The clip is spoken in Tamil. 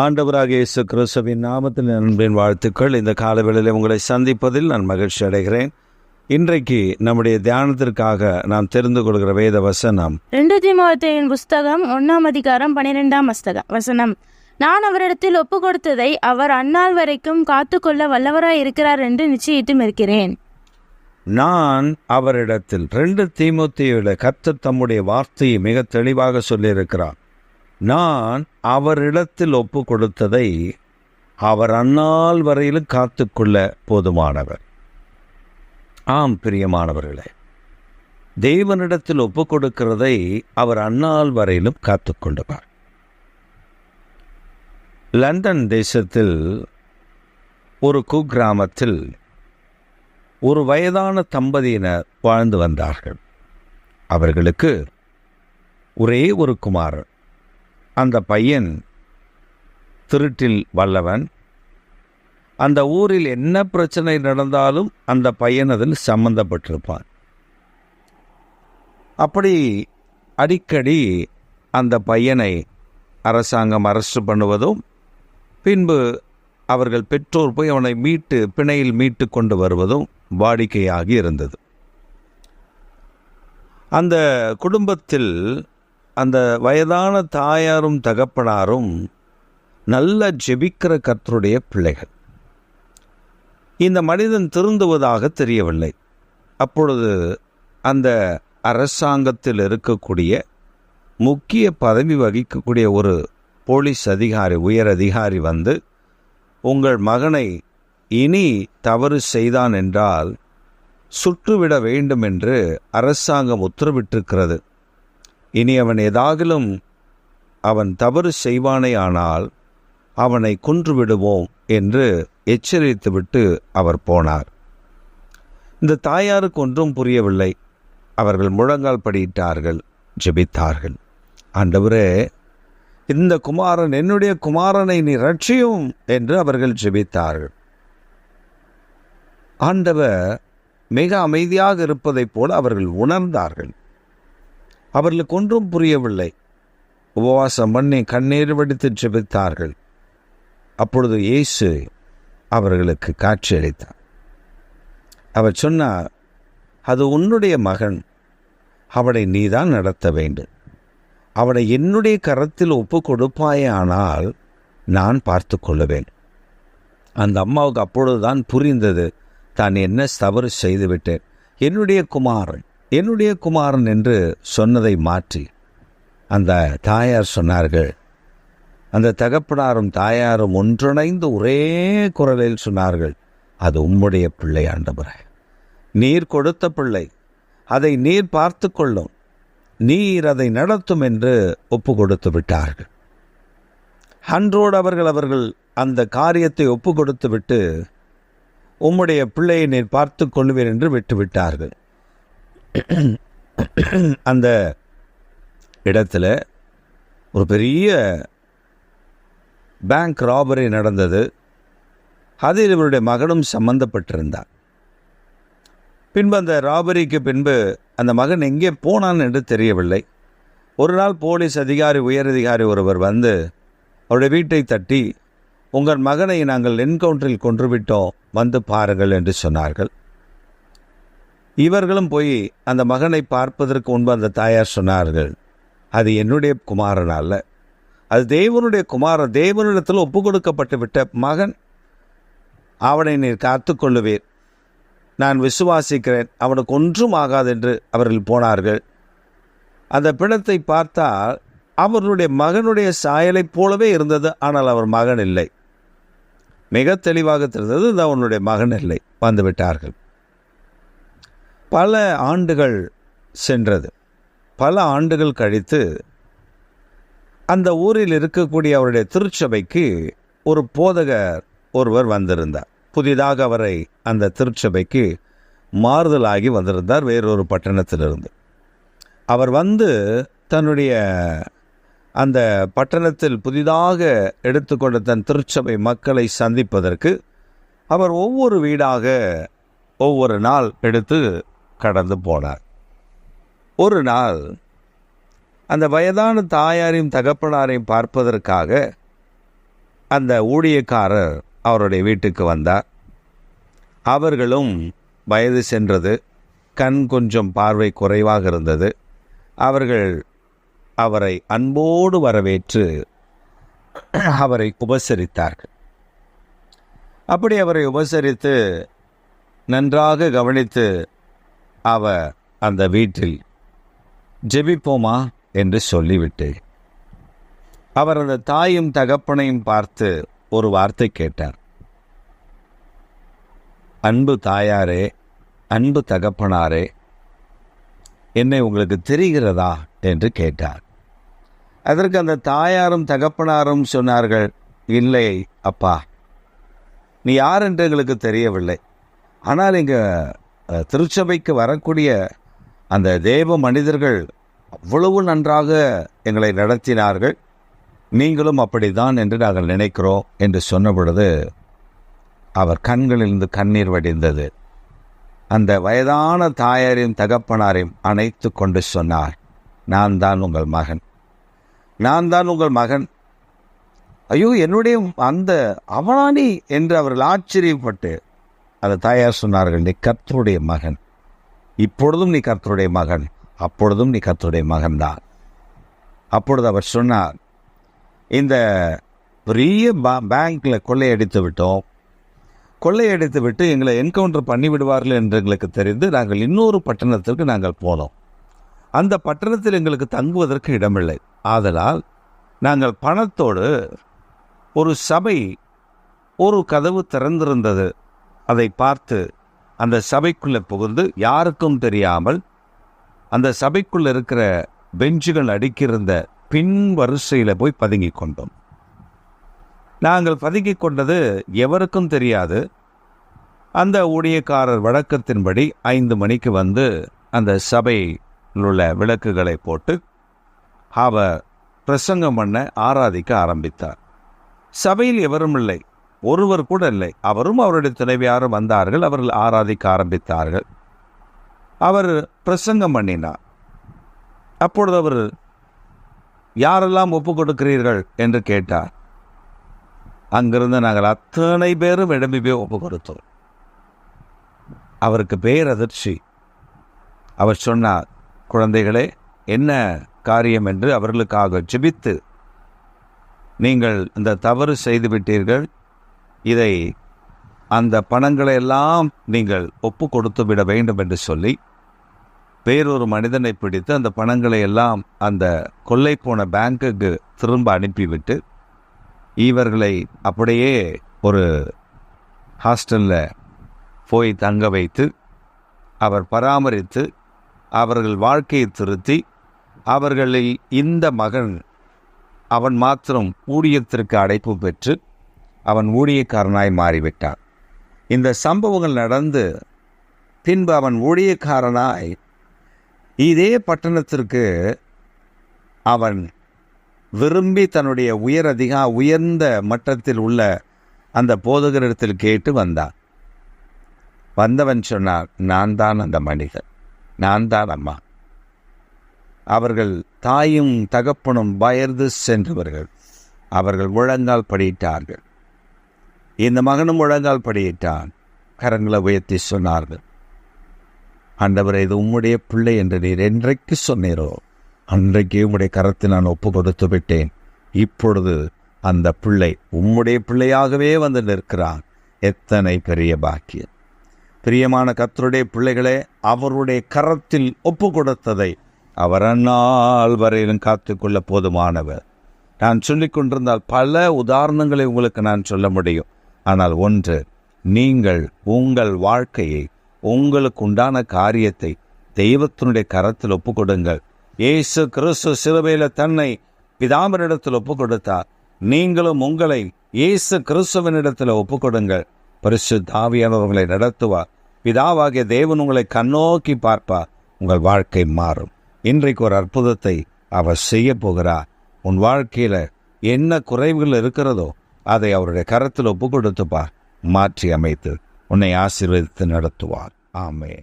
ஆண்டவராக இயேசு கிறிஸ்துவின் நாமத்தில் அன்பின் வாழ்த்துக்கள். இந்த காலவேளையில் உங்களை சந்திப்பதில் நான் மகிழ்ச்சி அடைகிறேன். இன்றைக்கு நம்முடைய தியானத்திற்காக நாம் தெரிந்து கொள்கிற வேத வசனம். ரெண்டு தீமோத்தேயின் புஸ்தகம் ஒன்னாம் அதிகாரம் பன்னிரெண்டாம் வஸ்தகம் வசனம். நான் அவரிடத்தில் ஒப்பு கொடுத்ததை அவர் அந்நாள் வரைக்கும் காத்துக்கொள்ள வல்லவராய் இருக்கிறார் என்று நிச்சயித்தும் இருக்கிறேன். நான் அவரிடத்தில் ரெண்டு தீமோத்தேயுல கர்த்தர் தம்முடைய வார்த்தையை மிக தெளிவாக சொல்லியிருக்கிறார். நான் அவரிடத்தில் ஒப்பு கொடுத்ததை அவர் அந்நாள் வரையிலும் காத்துக்கொள்ள போதுமானவர். ஆம் பிரியமானவர்களே. தேவனிடத்தில் ஒப்பு கொடுக்கிறதை அவர் அந்நாள் வரையிலும் காத்துக்கொண்டுவார். லண்டன் தேசத்தில் ஒரு குக்கிராமத்தில் ஒரு வயதான தம்பதியினர் வாழ்ந்து வந்தார்கள். அவர்களுக்கு ஒரே ஒரு குமாரன். அந்த பையன் திருட்டில் வல்லவன். அந்த ஊரில் என்ன பிரச்சனை நடந்தாலும் அந்த பையன் அதில் சம்பந்தப்பட்டிருப்பான். அப்படி அடிக்கடி அந்த பையனை அரசாங்கம் அரெஸ்ட் பண்ணுவதும் பின்பு அவர்கள் பெற்றோர் போய் அவனை மீட்டு பிணையில் மீட்டு கொண்டு வருவதும் வாடிக்கையாகி இருந்தது. அந்த குடும்பத்தில் அந்த வயதான தாயாரும் தகப்பனாரும் நல்ல ஜெபிக்கிற கர்த்தருடைய பிள்ளைகள். இந்த மனிதன் திருந்துவதாக தெரியவில்லை. அப்பொழுது அந்த அரசாங்கத்தில் இருக்கக்கூடிய முக்கிய பதவி வகிக்கக்கூடிய ஒரு போலீஸ் அதிகாரி உயர் அதிகாரி வந்து உங்கள் மகனை இனி தவறு செய்தான் என்றால் சுட்டுவிட வேண்டும் என்று அரசாங்கம் உத்தரவிட்டிருக்கிறது. இனி அவன் ஏதாகிலும் அவன் தவறு செய்வானே ஆனால் அவனை கொன்றுவிடுவோம் என்று எச்சரித்துவிட்டு அவர் போனார். இந்த தாயாருக்கு ஒன்றும் புரியவில்லை. அவர்கள் முழங்கால் படியிட்டார்கள் ஜெபித்தார்கள். ஆண்டவரே இந்த குமாரன் என்னுடைய குமாரனை நீ ரட்சியும் என்று அவர்கள் ஜெபித்தார்கள். ஆண்டவர் மிக அமைதியாக இருப்பதைப் போல அவர்கள் உணர்ந்தார்கள். அவர்களுக்கு ஒன்றும் புரியவில்லை. உபவாசம் பண்ணி கண்ணீர் வடித்து ஜெபித்தார்கள். அப்பொழுது இயேசு அவர்களுக்கு காட்சியளித்தார். அவர் சொன்னார் அது உன்னுடைய மகன். அவனை நீதான் நடத்த வேண்டும். அவனை என்னுடைய கரத்தில் ஒப்பு கொடுப்பாயே ஆனால் நான் பார்த்து கொள்ளுவேன். அந்த அம்மாவுக்கு அப்பொழுதுதான் புரிந்தது தான் என்ன தவறு செய்துவிட்டேன். என்னுடைய குமாரன் என்னுடைய குமாரன் என்று சொன்னதை மாற்றி அந்த தாயார் சொன்னார்கள். அந்த தகப்பனாரும் தாயாரும் ஒன்றிணைந்து ஒரே குரலில் சொன்னார்கள் அது உம்முடைய பிள்ளை ஆண்டவரே. நீர் கொடுத்த பிள்ளை. அதை நீர் பார்த்து கொள்ளும். நீர் அதை நடத்தும் என்று ஒப்பு கொடுத்து விட்டார்கள். அன்றோடு அவர்கள் அவர்கள் அந்த காரியத்தை ஒப்பு கொடுத்து விட்டு உம்முடைய பிள்ளையை நீர் பார்த்து கொள்வீர் என்று விட்டுவிட்டார்கள் அந்த இடத்துல ஒரு பெரிய பேங்க் ராபரி நடந்தது. அதில் இவருடைய மகனும் சம்பந்தப்பட்டிருந்தார் பின்பு அந்த ராபரிக்கு பின்பு அந்த மகன் எங்கே போனான் என்று தெரியவில்லை. ஒரு நாள் போலீஸ் அதிகாரி உயரதிகாரி ஒருவர் வந்து அவருடைய வீட்டை தட்டி உங்கள் மகனை நாங்கள் என்கவுண்டரில் கொன்றுவிட்டோம் வந்து பாருங்கள் என்று சொன்னார்கள். இவர்களும் போய் அந்த மகனை பார்ப்பதற்கு முன்பு அந்த தாயார் சொன்னார்கள் அது என்னுடைய குமாரன் அல்ல. அது தேவனுடைய குமாரன். தேவனிடத்தில் ஒப்பு கொடுக்கப்பட்டு விட்ட மகன். அவனை நீர் காத்து நான் விசுவாசிக்கிறேன். அவனுக்கு ஒன்றும் ஆகாது என்று அவர்கள் போனார்கள். அந்த பிணத்தை பார்த்தால் அவர்களுடைய மகனுடைய சாயலைப் போலவே இருந்தது. ஆனால் அவர் மகன் இல்லை. மிக தெளிவாக தெரிந்தது இது அவனுடைய மகன் இல்லை. வந்து விட்டார்கள் பல ஆண்டுகள் சென்றது. பல ஆண்டுகள் கழித்து அந்த ஊரில் இருக்கக்கூடிய அவருடைய திருச்சபைக்கு ஒரு போதகர் ஒருவர் வந்திருந்தார். புதிதாக அவரை அந்த திருச்சபைக்கு மாறுதலாகி வந்திருந்தார் வேறொரு பட்டணத்திலிருந்து. அவர் வந்து தன்னுடைய அந்த பட்டணத்தில் புதிதாக எடுத்துக்கொண்ட தன் திருச்சபை மக்களை சந்திப்பதற்கு அவர் ஒவ்வொரு வீடாக ஒவ்வொரு நாள் எடுத்து கடந்து போனார். ஒரு நாள் அந்த வயதான தாயாரையும் தகப்பனாரையும் பார்ப்பதற்காக அந்த ஊழியக்காரர் அவருடைய வீட்டுக்கு வந்தார். அவர்களும் வயது சென்றது கண் கொஞ்சம் பார்வை குறைவாக இருந்தது. அவர்கள் அவரை அன்போடு வரவேற்று அவரை உபசரித்தார்கள். அப்படி அவரை உபசரித்து நன்றாக கவனித்து அவர் அந்த வீட்டில் ஜெபிப்போமா? என்று சொல்லிவிட்டு அவர் அந்த தாயும் தகப்பனையும் பார்த்து ஒரு வார்த்தை கேட்டார். அன்பு தாயாரே அன்பு தகப்பனாரே என்னை உங்களுக்கு தெரிகிறதா? என்று கேட்டார். அதற்கு அந்த தாயாரும் தகப்பனாரும் சொன்னார்கள் இல்லை அப்பா நீ யார் என்று எங்களுக்கு தெரியவில்லை. ஆனால் இங்கே திருச்சபைக்கு வரக்கூடிய அந்த தேவ மனிதர்கள் அவ்வளவு நன்றாக எங்களை நடத்தினார்கள். நீங்களும் அப்படித்தான் என்று நாங்கள் நினைக்கிறோம் என்று சொன்ன பொழுது அவர் கண்களிலிருந்து கண்ணீர் வடிந்தது. அந்த வயதான தாயாரையும் தகப்பனாரையும் அணைத்து கொண்டு சொன்னார் நான் தான் உங்கள் மகன். நான் தான் உங்கள் மகன். ஐயோ என்னுடைய அந்த அவனானி என்று அவர்கள் ஆச்சரியப்பட்டு அந்த தாயார் சொன்னார்கள் நீ கர்த்தருடைய மகன். இப்பொழுதும் நீ கர்த்தருடைய மகன். அப்பொழுதும் நீ கர்த்தருடைய மகன்தான் அப்பொழுது அவர் சொன்னார் இந்த பெரிய பேங்க்கில் கொள்ளையடித்து விட்டோம். கொள்ளையடித்து விட்டு எங்களை என்கவுண்டர் பண்ணி விடுவார்கள் என்று எங்களுக்கு தெரிந்து நாங்கள் இன்னொரு பட்டணத்திற்கு நாங்கள் போனோம். அந்த பட்டணத்தில் எங்களுக்கு தங்குவதற்கு இடமில்லை. ஆதலால் நாங்கள் பணத்தோடு ஒரு சபை ஒரு கதவு திறந்திருந்தது. அதை பார்த்து அந்த சபைக்குள்ளே புகுந்து யாருக்கும் தெரியாமல் அந்த சபைக்குள்ளே இருக்கிற பெஞ்சுகள் அடிக்கிருந்த பின் வரிசையில் போய் பதுங்கிக் கொண்டோம். நாங்கள் பதுங்கி கொண்டது எவருக்கும் தெரியாது. அந்த ஊழியக்காரர் வழக்கத்தின்படி ஐந்து மணிக்கு வந்து அந்த சபையில் உள்ள விளக்குகளை போட்டு அவர் பிரசங்கம் பண்ண ஆராதிக்க ஆரம்பித்தார். சபையில் எவரும் இல்லை. ஒருவர் கூட இல்லை. அவரும் அவருடைய துணைவியாரும் வந்தார்கள். அவர்கள் ஆராதிக்க ஆரம்பித்தார்கள். அவர் பிரசங்கம் பண்ணினார். அப்பொழுது அவர் யாரெல்லாம் ஒப்பு கொடுக்கிறீர்கள்? என்று கேட்டார். அங்கிருந்து நாங்கள் அத்தனை பேரும் இடம்பி போய் ஒப்பு கொடுத்தோம். அவருக்கு பேரதிர்ச்சி அவர் சொன்னார் குழந்தைகளே என்ன காரியம் என்று அவர்களுக்காக ஜெபித்து நீங்கள் இந்த தவறு செய்துவிட்டீர்கள். இதை அந்த பணங்களை எல்லாம் நீங்கள் ஒப்பு கொடுத்து விட வேண்டும் என்று சொல்லி வேறொரு மனிதனை பிடித்து அந்த பணங்களை எல்லாம் அந்த கொள்ளை போன பேங்குக்கு திரும்ப அனுப்பிவிட்டு இவர்களை அப்படியே ஒரு ஹாஸ்டலில் போய் தங்க வைத்து அவர் பராமரித்து அவர்கள் வாழ்க்கையை திருத்தி அவர்களில் இந்த மகன் அவன் மாத்திரம் ஊழியத்திற்கு அடைப்பு பெற்று அவன் ஊழியக்காரனாய் மாறிவிட்டான். இந்த சம்பவங்கள் நடந்து பின்பு அவன் ஊழியக்காரனாய் இதே பட்டணத்திற்கு அவன் விரும்பி தன்னுடைய உயர் அதிகா உயர்ந்த மட்டத்தில் உள்ள அந்த போதகரிடத்தில் கேட்டு வந்தான். வந்தவன் சொன்னார் நான் தான் அந்த மனிதன். நான் தான் அம்மா. அவர்கள் தாயும் தகப்பனும் பயர்ந்து சென்றவர்கள். அவர்கள் முழங்கால் படியிட்டார்கள் இந்த மகனும் முழங்கால் படியிட்டான். கரங்களை உயர்த்தி சொன்னார்கள். ஆண்டவரே இது உம்முடைய பிள்ளை என்று நீர் என்றைக்கு சொன்னீரோ அன்றைக்கு உம்முடைய கரத்தை நான் ஒப்பு கொடுத்து விட்டேன். இப்பொழுது அந்த பிள்ளை உம்முடைய பிள்ளையாகவே வந்து நிற்கிறான். எத்தனை பெரிய பாக்கியம். பிரியமான கத்தருடைய பிள்ளைகளே அவருடைய கரத்தில் ஒப்பு கொடுத்ததை அவர் அந்நாள் வரையிலும் காத்துக்கொள்ள போதுமானவர். நான் சொல்லிக் கொண்டிருந்தால் பல உதாரணங்களை உங்களுக்கு நான் சொல்ல முடியும். ஆனால் ஒன்று நீங்கள் உங்கள் வாழ்க்கையை உங்களுக்கு உண்டான காரியத்தை தெய்வத்தினுடைய கரத்தில் ஒப்புக்கொடுங்கள். இயேசு கிறிஸ்து சிலுவையில் தன்னை பிதாமரிடத்தில் ஒப்பு கொடுத்தார் நீங்களும் உங்களை இயேசு கிறிஸ்துவனிடத்தில் ஒப்பு கொடுங்கள் பரிசு தாவியானவர்களை நடத்துவார் பிதாவாகிய தேவன் உங்களை கண்ணோக்கி பார்ப்பார் உங்கள் வாழ்க்கை மாறும். இன்றைக்கு ஒரு அற்புதத்தை அவர் செய்ய போகிறார். உன் வாழ்க்கையில என்ன குறைவுகள் இருக்கிறதோ அதை அவருடைய கரத்தில் ஒப்பு கொடுத்துப்பா மாற்றி அமைத்து உன்னை ஆசீர்வதித்து நடத்துவார். ஆமே